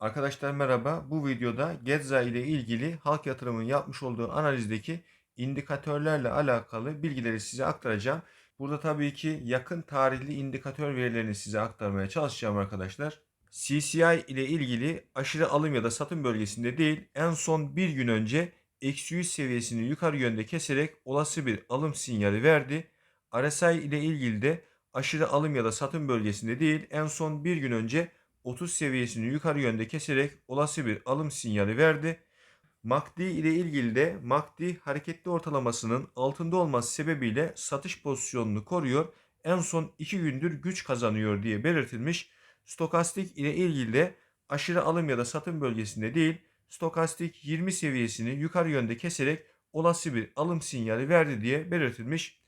Arkadaşlar merhaba. Bu videoda Getza ile ilgili halk yatırımın yapmış olduğu analizdeki indikatörlerle alakalı bilgileri size aktaracağım. Burada tabii ki yakın tarihli indikatör verilerini size aktarmaya çalışacağım arkadaşlar. CCI ile ilgili aşırı alım ya da satım bölgesinde değil en son bir gün önce eksi 100 seviyesini yukarı yönde keserek olası bir alım sinyali verdi. RSI ile ilgili de aşırı alım ya da satım bölgesinde değil en son bir gün önce 30 seviyesini yukarı yönde keserek olası bir alım sinyali verdi. MACD ile ilgili de MACD hareketli ortalamasının altında olması sebebiyle satış pozisyonunu koruyor. En son 2 gündür güç kazanıyor diye belirtilmiş. Stokastik ile ilgili de aşırı alım ya da satım bölgesinde değil, stokastik 20 seviyesini yukarı yönde keserek olası bir alım sinyali verdi diye belirtilmiş.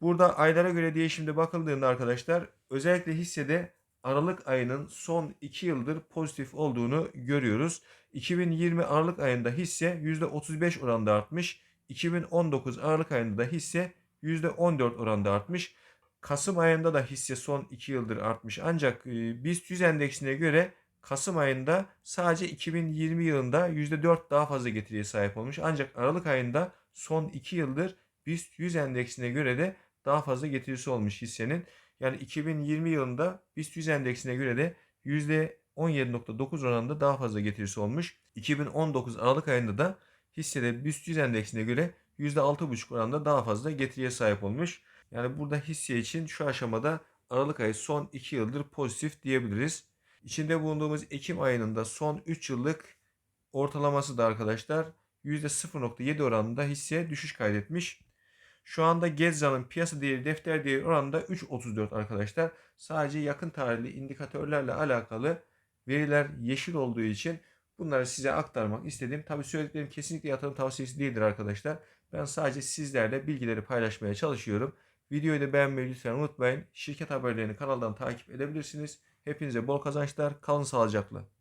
Burada aylara göre değişimde bakıldığında arkadaşlar özellikle hissede Aralık ayının son 2 yıldır pozitif olduğunu görüyoruz. 2020 Aralık ayında hisse %35 oranda artmış. 2019 Aralık ayında da hisse %14 oranda artmış. Kasım ayında da hisse son 2 yıldır artmış. Ancak e, BIST 100 endeksine göre Kasım ayında sadece 2020 yılında %4 daha fazla getiriye sahip olmuş. Ancak Aralık ayında son 2 yıldır BIST 100 endeksine göre de daha fazla getirisi olmuş hissenin. Yani 2020 yılında BIST 100 endeksine göre de %17.9 oranında daha fazla getirisi olmuş. 2019 Aralık ayında da hissede BIST 100 endeksine göre %6.5 oranında daha fazla getiriye sahip olmuş. Yani burada hisse için şu aşamada Aralık ayı son 2 yıldır pozitif diyebiliriz. İçinde bulunduğumuz Ekim ayının da son 3 yıllık ortalaması da arkadaşlar %0.7 oranında hisse düşüş kaydetmiş. Şu anda Gezza'nın piyasa değeri defter değeri oranında 3.34 arkadaşlar. Sadece yakın tarihli indikatörlerle alakalı veriler yeşil olduğu için bunları size aktarmak istedim. Tabi söylediklerim kesinlikle yatırım tavsiyesi değildir arkadaşlar. Ben sadece sizlerle bilgileri paylaşmaya çalışıyorum. Videoyu da beğenmeyi lütfen unutmayın. Şirket haberlerini kanaldan takip edebilirsiniz. Hepinize bol kazançlar. Kalın sağlıcakla.